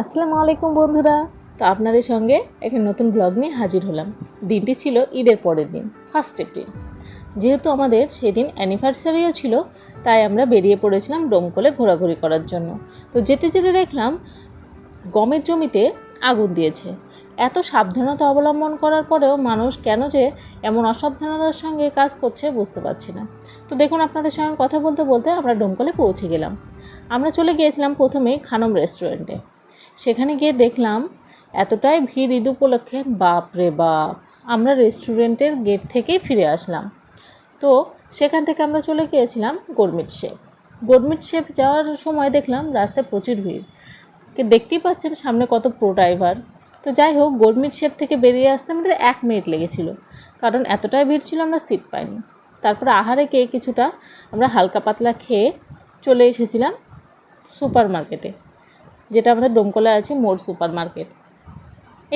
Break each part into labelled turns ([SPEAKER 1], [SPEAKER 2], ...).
[SPEAKER 1] আসসালামু আলাইকুম বন্ধুরা। তো আপনাদের সঙ্গে একটা নতুন ব্লগ নিয়ে হাজির হলাম। দিনটি ছিল ঈদের পরের দিন ফার্স্ট এপ্রিল যেহেতু আমাদের সেদিন অ্যানিভার্সারিও ছিল, তাই আমরা বেরিয়ে পড়েছিলাম ডোমকলে ঘোরাঘুরি করার জন্য। তো যেতে যেতে দেখলাম, গমের জমিতে আগুন দিয়েছে। এত সাবধানতা অবলম্বন করার পরেও মানুষ কেন যে এমন অসাবধানতার সঙ্গে কাজ করছে বুঝতে পারছি না। তো দেখুন আপনাদের সঙ্গে কথা বলতে বলতে আমরা ডোমকলে পৌঁছে গেলাম। আমরা চলে গিয়েছিলাম প্রথমেই খানম রেস্টুরেন্টে সেখানে গিয়ে দেখলাম, এতটাই ভিড় ঈদ উপলক্ষে বাপ রে বাপ, আমরা রেস্টুরেন্টের গেট থেকেই ফিরে আসলাম। তো সেখান থেকে আমরা চলে গিয়েছিলাম গোরমিট শেপ গোরমিট শেপ যাওয়ার সময় দেখলাম রাস্তায় প্রচুর ভিড়। কে দেখতেই পাচ্ছেন সামনে কত প্রো ড্রাইভার তো যাই হোক গোরমিট শেপ থেকে বেরিয়ে আসতে আমাদের এক মিনিট লেগেছিল, কারণ এতটাই ভিড় ছিল আমরা সিট পাইনি। তারপর আহারে খেয়ে কিছুটা আমরা হালকা পাতলা খেয়ে চলে এসেছিলাম সুপার মার্কেটে যেটা আমাদের ডোমকলে আছে মোড় সুপার মার্কেট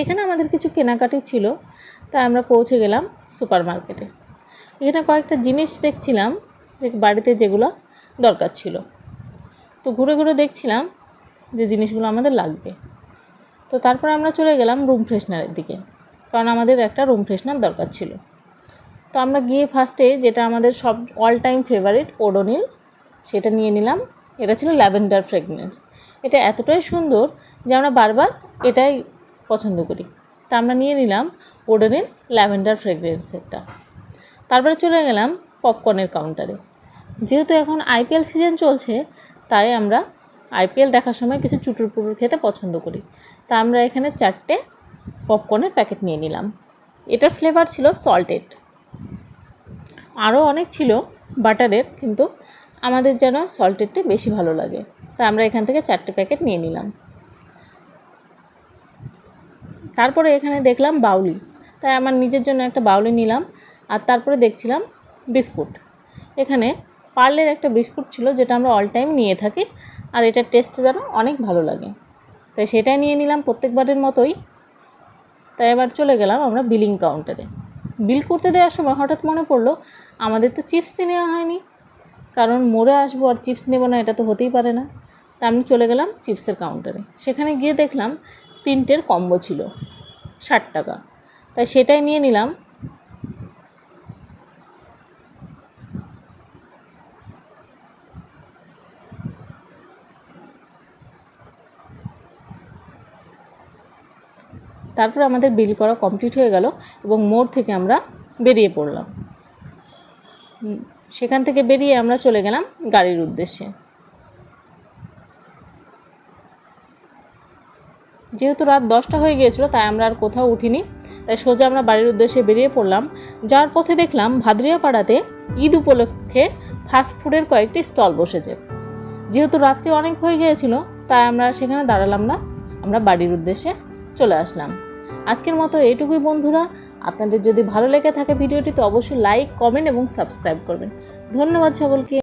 [SPEAKER 1] এখানে আমাদের কিছু কেনাকাটি ছিল, তাই আমরা পৌঁছে গেলাম সুপার মার্কেটে এখানে কয়েকটা জিনিস দেখছিলাম, যে বাড়িতে যেগুলো দরকার ছিল। তো ঘুরে ঘুরে দেখছিলাম যে জিনিসগুলো আমাদের লাগবে। তো তারপরে আমরা চলে গেলাম রুম ফ্রেশনারের দিকে, কারণ আমাদের একটা রুম ফ্রেশনার দরকার ছিল। তো আমরা গিয়ে ফার্স্টে যেটা আমাদের সব অল টাইম ফেভারিট ওডোনিল, সেটা নিয়ে নিলাম। এটা ছিল ল্যাভেন্ডার ফ্রেগনেন্স। এটা এতটাই সুন্দর যে আমরা বারবার এটাই পছন্দ করি। তা আমরা নিয়ে নিলাম ওডোনিল ল্যাভেন্ডার ফ্রেগরেন্সেরটা তারপরে চলে গেলাম পপকর্নের কাউন্টারে। যেহেতু এখন আইপিএল সিজন চলছে, তাই আমরা আইপিএল দেখার সময় কিছু চুটুর পুটুর খেতে পছন্দ করি। তা আমরা এখানে চারটে পপকর্নের প্যাকেট নিয়ে নিলাম। এটার ফ্লেভার ছিল সল্টেড। আরও অনেক ছিল বাটারের, কিন্তু আমাদের যেন সল্টেডটা বেশি ভালো লাগে। তা আমরা এখান থেকে চারটে প্যাকেট নিয়ে নিলাম। তারপরে এখানে দেখলাম বাউলি। তাই আমার নিজের জন্য একটা বাউলি নিলাম আর তারপরে দেখছিলাম বিস্কুট। এখানে পার্লের একটা বিস্কুট ছিল যেটা আমরা অল টাইম নিয়ে থাকি আর এটার টেস্ট যেন অনেক ভালো লাগে। তাই সেটাই নিয়ে নিলাম প্রত্যেকবারের মতোই। তাই এবার চলে গেলাম আমরা বিলিং কাউন্টারে বিল করতে দেওয়ার সময় হঠাৎ মনে পড়ল, আমাদের তো চিপসই নেওয়া হয়নি। কারণ মোড়ে আসব আর চিপস নেব না, এটা তো হতেই পারে না। তা আমি চলে গেলাম চিপসের কাউন্টারে সেখানে গিয়ে দেখলাম তিনটের কম্বো ছিল, ষাট টাকা। তাই সেটাই নিয়ে নিলাম। তারপর আমাদের বিল করা কমপ্লিট হয়ে গেল এবং মোড় থেকে আমরা বেরিয়ে পড়লাম। সেখান থেকে বেরিয়ে আমরা চলে গেলাম গাড়ির উদ্দেশ্যে। যেহেতু রাত দশটা হয়ে গিয়েছিল, তাই আমরা আর কোথাও উঠিনি। তাই সোজা আমরা বাড়ির উদ্দেশ্যে বেরিয়ে পড়লাম। যার পথে দেখলাম ভাদ্রিয়া পাড়াতে ঈদ উপলক্ষে ফাস্ট ফুডের কয়েকটি স্টল বসেছে। যেহেতু রাত্রি অনেক হয়ে গিয়েছিল, তাই আমরা সেখানে দাঁড়ালাম না। আমরা বাড়ির উদ্দেশ্যে চলে আসলাম। আজকের মতো এইটুকুই বন্ধুরা। আপনাদের যদি ভালো লেগে থাকে ভিডিওটি, তো অবশ্যই লাইক কমেন্ট এবং সাবস্ক্রাইব করবেন। ধন্যবাদ সকলকে।